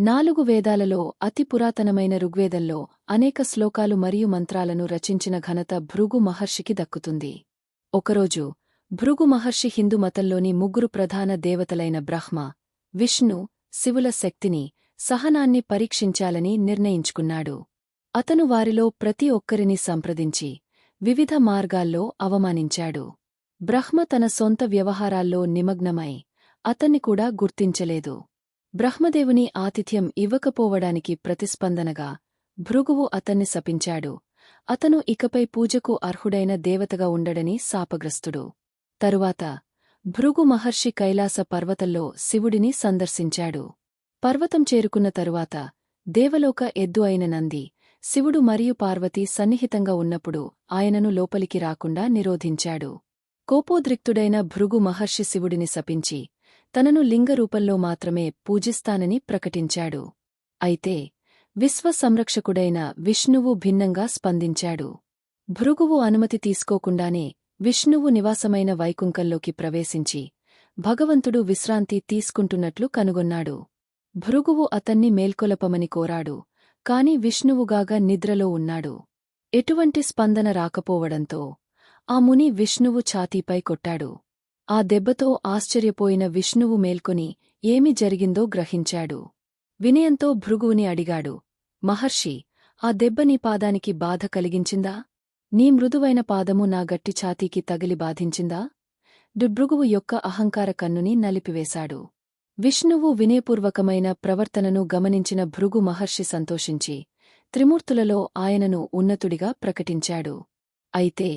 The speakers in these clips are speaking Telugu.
నాలుగు వేదాలలో అతి పురాతనమైన ఋగ్వేదంలో అనేక శ్లోకాలు మరియు మంత్రాలను రచించిన ఘనత భృగు మహర్షికి దక్కుతుంది. ఒకరోజు భృగు మహర్షి హిందూ మతంలోని ముగ్గురు ప్రధాన దేవతలైన బ్రహ్మ విష్ణు శివుల శక్తిని సహనాన్ని పరీక్షించాలని నిర్ణయించుకున్నాడు. అతను వారిలో ప్రతి ఒక్కరిని సంప్రదించి వివిధ మార్గాల్లో అవమానించాడు. బ్రహ్మ తన సొంత వ్యవహారాల్లో నిమగ్నమై అతన్ని కూడా గుర్తించలేదు. బ్రహ్మదేవుని ఆతిథ్యం ఇవ్వకపోవడానికి ప్రతిస్పందనగా భృగువు అతన్ని శపించాడు. అతను ఇకపై పూజకు అర్హుడైన దేవతగా ఉండడని శాపగ్రస్తుడు. తరువాత భృగు మహర్షి కైలాస పర్వతంలో శివుడిని సందర్శించాడు. పర్వతం చేరుకున్న తరువాత దేవలోక ఎద్దు అయిన నంది శివుడు మరియు పార్వతి సన్నిహితంగా ఉన్నప్పుడు ఆయనను లోపలికి రాకుండా నిరోధించాడు. కోపోద్రిక్తుడైన భృగు మహర్షి శివుడిని శపించి తనను లింగరూపంలో మాత్రమే పూజిస్తానని ప్రకటించాడు. అయితే విశ్వ సంరక్షకుడైన విష్ణువు భిన్నంగా స్పందించాడు. భృగువు అనుమతి తీసుకోకుండానే విష్ణువు నివాసమైన వైకుంకంలోకి ప్రవేశించి భగవంతుడు విశ్రాంతి తీసుకుంటున్నట్లు కనుగొన్నాడు. భృగువు అతన్ని మేల్కొలపమని కోరాడు కాని విష్ణువుగాగా నిద్రలో ఉన్నాడు. ఎటువంటి స్పందన రాకపోవడంతో ఆ ముని విష్ణువు ఛాతీపై కొట్టాడు. ఆ దెబ్బతో ఆశ్చర్యపోయిన విష్ణువు మేల్కొని ఏమి జరిగిందో గ్రహించాడు. వినయంతో భృగువుని అడిగాడు మహర్షి ఆ దెబ్బ నీ పాదానికి బాధ కలిగించిందా? నీ మృదువైన పాదము నా గట్టి ఛాతీకి తగిలి బాధించిందా? దుభృగువు యొక్క అహంకార కన్నుని నలిపివేశాడు. విష్ణువు వినయపూర్వకమైన ప్రవర్తనను గమనించిన భృగు మహర్షి సంతోషించి త్రిమూర్తులలో ఆయనను ఉన్నతుడిగా ప్రకటించాడు. అయితే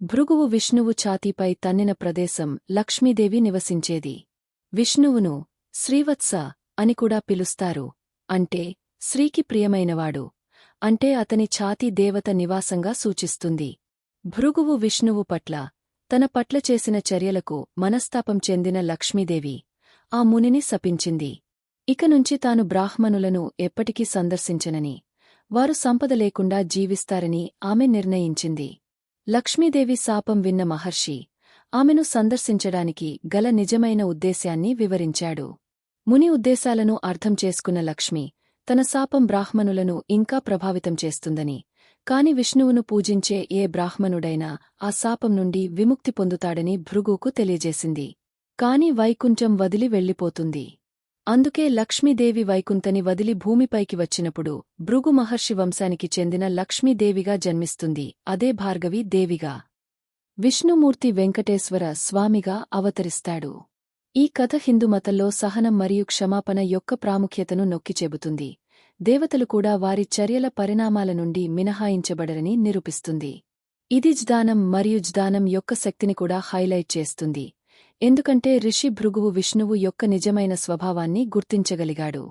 భృగువు విష్ణువు ఛాతీపై తన్నిన ప్రదేశం లక్ష్మీదేవి నివసించేది. విష్ణువును శ్రీవత్స అని కూడా పిలుస్తారు. అంటే శ్రీకి ప్రియమైనవాడు. అంటే అతని ఛాతీ దేవత నివాసంగా సూచిస్తుంది. భృగువు విష్ణువు పట్ల తన పట్ల చేసిన చర్యలకు మనస్తాపం చెందిన లక్ష్మీదేవి ఆ మునిని శపించింది. ఇకనుంచి తాను బ్రాహ్మణులను ఎప్పటికీ సందర్శించనని వారు సంపద లేకుండా జీవిస్తారని ఆమె నిర్ణయించింది. లక్ష్మీదేవి శాపం విన్న మహర్షి ఆమెను సందర్శించడానికి గల నిజమైన ఉద్దేశ్యాన్ని వివరించాడు. ముని ఉద్దేశాలను అర్థం చేసుకున్న లక్ష్మి తన శాపం బ్రాహ్మణులను ఇంకా ప్రభావితం చేస్తుందని కాని విష్ణువును పూజించే ఏ బ్రాహ్మణుడైనా ఆ శాపం నుండి విముక్తి పొందుతాడని భృగుకు తెలియజేసింది. కాని వైకుంఠం వదిలి వెళ్ళిపోతుంది. అందుకే లక్ష్మీదేవి వైకుంతని వదిలి భూమిపైకి వచ్చినప్పుడు భృగు మహర్షి వంశానికి చెందిన లక్ష్మీదేవిగా జన్మిస్తుంది. అదే భార్గవి దేవిగా. విష్ణుమూర్తి వెంకటేశ్వర స్వామిగా అవతరిస్తాడు. ఈ కథ హిందుమతంలో సహనం మరియు క్షమాపణ యొక్క ప్రాముఖ్యతను నొక్కి చెబుతుంది. దేవతలు కూడా వారి చర్యల పరిణామాల నుండి మినహాయించబడరని నిరూపిస్తుంది. ఇది జ్దానం మరియు జ్దానం యొక్క శక్తిని కూడా హైలైట్ చేస్తుంది. ఎందుకంటే రిషి భృగువు విష్ణువు యొక్క నిజమైన స్వభావాన్ని గుర్తించగలిగాడు.